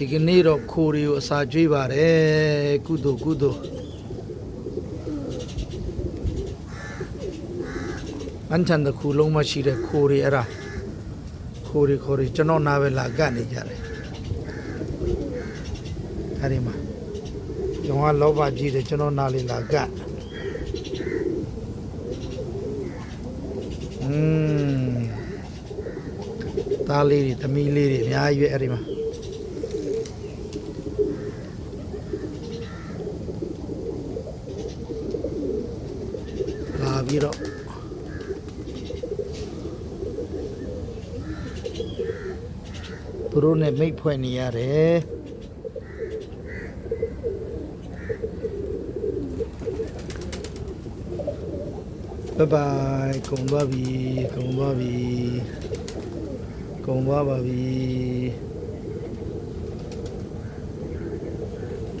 ဒီကနေ့တော့ခိုးတွေကိုအစာကျွေးပါတယ်ကုသိုလ်ကုသိုလ်အန်ချန်တစ်ခုလုံးမရှိတဲ့ခိုးတွေအဲ့ဒါခိုးတွေခိုးတွေကျွန်တော်နားပဲလာကတ်နေကြတယ်အဲ့ဒီမှာကျွန်တော်ကလောဘကြီးတယ်ကျွန်တော်နားလေးလာကတ်อืมသားလေးတွေသမီးလေးတွေအများကြီးပဲအဲ့ဒီမှာ လာ ပြီးတော့သူတို့နဲ့မိတ်ဖွဲ့နေရတယ်ဘိုင်ဘိုင်ကုံသွားပြီကုံသွားပြီကုံသွားပါပြီ